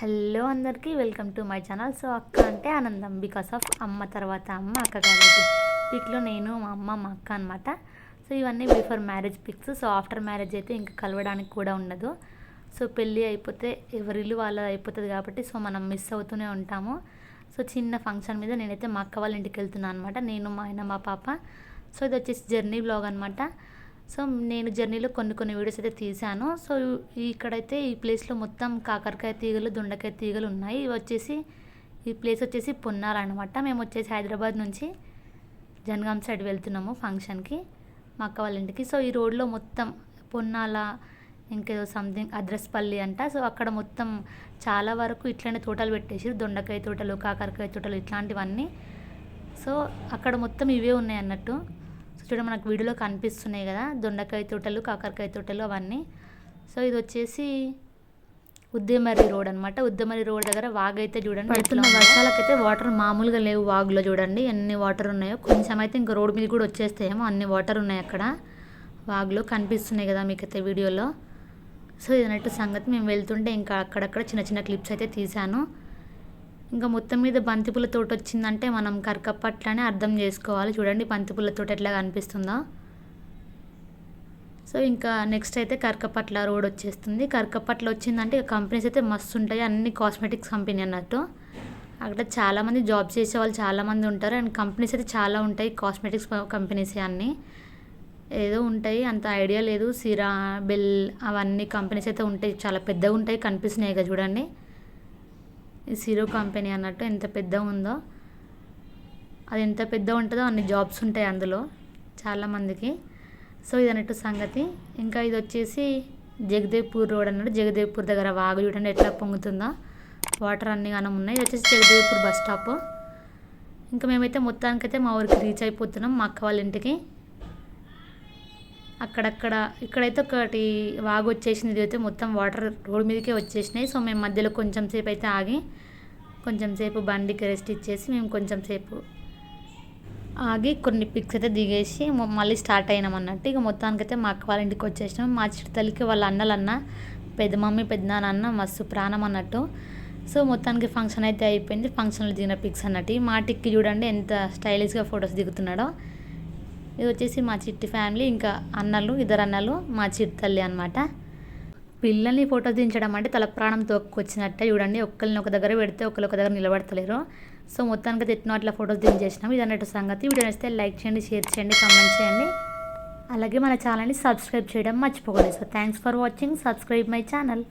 Hello అందరికీ welcome to my channel. So అక్క అంటే ఆనందం బికాస్ ఆఫ్ అమ్మ తర్వాత అమ్మ అక్క కాబట్టి పిక్లో నేను మా అమ్మ మా అక్క అనమాట సో ఇవన్నీ before marriage pics. So after marriage అయితే ఇంకా కలవడానికి కూడా ఉండదు. సో పెళ్ళి అయిపోతే ఎవరిల్లు వాళ్ళ అయిపోతుంది కాబట్టి సో మనం మిస్ అవుతూనే ఉంటాము. సో చిన్న ఫంక్షన్ మీద నేనైతే మా అక్క వాళ్ళ ఇంటికి వెళ్తున్నాను అనమాట నేను మా ఆయన మా పాప. సో ఇది వచ్చేసి జర్నీ బ్లాగ్ అనమాట సో నేను జర్నీలో కొన్ని కొన్ని వీడియోస్ అయితే తీశాను. సో ఇక్కడైతే ఈ ప్లేస్లో మొత్తం కాకరకాయ తీగలు దొండకాయ తీగలు ఉన్నాయి. ఇవి వచ్చేసి ఈ ప్లేస్ వచ్చేసి పొన్నాలన్నమాట మేము వచ్చేసి హైదరాబాద్ నుంచి జనగాం సైడ్ వెళ్తున్నాము ఫంక్షన్కి మా అక్క వాళ్ళ ఇంటికి. సో ఈ రోడ్లో మొత్తం పొన్నాల ఇంకేదో సంథింగ్ అద్రస్పల్లి అంట. సో అక్కడ మొత్తం చాలా వరకు ఇట్లనే తోటలు పెట్టేసి దొండకాయ తోటలు కాకరకాయ తోటలు ఇట్లాంటివన్నీ. సో అక్కడ మొత్తం ఇవే ఉన్నాయి అన్నట్టు. సో చూడ మనకు వీడియోలో కనిపిస్తున్నాయి కదా దొండకాయ తోటలు కాకరకాయ తోటలు అవన్నీ. సో ఇది వచ్చేసి ఉద్యమరి రోడ్ అనమాట ఉద్యమరి రోడ్ దగ్గర వాగు అయితే చూడండి పడుతున్న వర్షాలకైతే వాటర్ మామూలుగా లేవు వాగులో చూడండి ఎన్ని వాటర్ ఉన్నాయో. కొంచెం అయితే ఇంకా రోడ్ మీద కూడా వచ్చేస్తాయేమో అన్ని వాటర్ ఉన్నాయి అక్కడ. వాగులో కనిపిస్తున్నాయి కదా మీకైతే వీడియోలో. సో ఇది అన్నట్టు సంగతి. మేము వెళ్తుంటే ఇంకా అక్కడక్కడ చిన్న చిన్న క్లిప్స్ అయితే తీశాను. ఇంకా మొత్తం మీద బంతిపూల తోట వచ్చిందంటే మనం కరకప్పట్లనే అర్థం చేసుకోవాలి. చూడండి బంతిపూల తోట ఎట్లా కనిపిస్తుందో. సో ఇంకా నెక్స్ట్ అయితే కరకపట్ల రోడ్ వచ్చేస్తుంది. కరకపట్ల వచ్చిందంటే కంపెనీస్ అయితే మస్తు ఉంటాయి. అన్ని కాస్మెటిక్స్ కంపెనీ అన్నట్టు. అక్కడ చాలామంది జాబ్ చేసే వాళ్ళు చాలామంది ఉంటారు. అండ్ కంపెనీస్ అయితే చాలా ఉంటాయి. కాస్మెటిక్స్ కంపెనీస్ అన్నీ. ఏదో ఉంటాయి. అంత ఐడియా లేదు. సిరా బెల్ అవన్నీ కంపెనీస్ అయితే ఉంటాయి. చాలా పెద్దగా ఉంటాయి. కనిపిస్తున్నాయి కదా చూడండి. సిరో కంపెనీ అన్నట్టు ఎంత పెద్దగా ఉందో అది ఎంత పెద్ద ఉంటుందో అన్ని జాబ్స్ ఉంటాయి అందులో చాలామందికి సో ఇది అన్నట్టు సంగతి. ఇంకా ఇది వచ్చేసి జగదేవ్పూర్ రోడ్ అన్నట్టు జగదేవ్పూర్ దగ్గర వాగు చూడండి ఎట్లా పొంగుతుందో. వాటర్ అన్ని గానం ఉన్నాయి. ఇది వచ్చేసి జగదేవ్పూర్ బస్ స్టాప్ ఇంకా మేమైతే మొత్తానికైతే మా ఊరికి రీచ్ అయిపోతున్నాం మా అక్క వాళ్ళ ఇంటికి. అక్కడక్కడ ఇక్కడైతే ఒకటి వాగు వచ్చేసింది. ఇదైతే అయితే మొత్తం వాటర్ రోడ్ మీదకే వచ్చేసినాయి. సో మేము మధ్యలో కొంచెం సేపు అయితే ఆగి కొంచెం సేపు బండికి రెస్ట్ ఇచ్చేసి మేము కొంచెం సేపు ఆగి కొన్ని పిక్స్ అయితే దిగేసి మళ్ళీ స్టార్ట్ అయినాం అన్నట్టు. ఇక మొత్తానికైతే మా అక్క వాళ్ళ ఇంటికి వచ్చేసినాం. మా చిట్టతల్లికి వాళ్ళ అన్నలన్న పెద్ద మమ్మీ పెద్ద నాన్న మస్తు ప్రాణం అన్నట్టు. సో మొత్తానికి ఫంక్షన్ అయితే అయిపోయింది. ఫంక్షన్లో దిగిన పిక్స్ అన్నట్టు. మా టిక్కి చూడండి ఎంత స్టైలిష్గా ఫొటోస్ దిగుతున్నాడో. ఇది వచ్చేసి మా చిట్టి ఫ్యామిలీ ఇంకా అన్నలు ఇద్దరు అన్నలు మా చిట్టి తల్లి అనమాట పిల్లల్ని ఫోటో దించడం అంటే తల ప్రాణం తోక్కొచ్చినట్టే చూడండి. ఒక్కరిని ఒక దగ్గర పెడితే ఒకరు ఒక దగ్గర నిలబడతలేరు. సో మొత్తానికి తిట్టిన అట్లా ఫొటోస్ దించేసినాం. ఇది అన్నట్టు సంగతి. వీడియో నచ్చితే లైక్ చేయండి షేర్ చేయండి కామెంట్ చేయండి. అలాగే మన ఛానల్ని సబ్స్క్రైబ్ చేయడం మర్చిపోకూడదు so thanks for watching subscribe my channel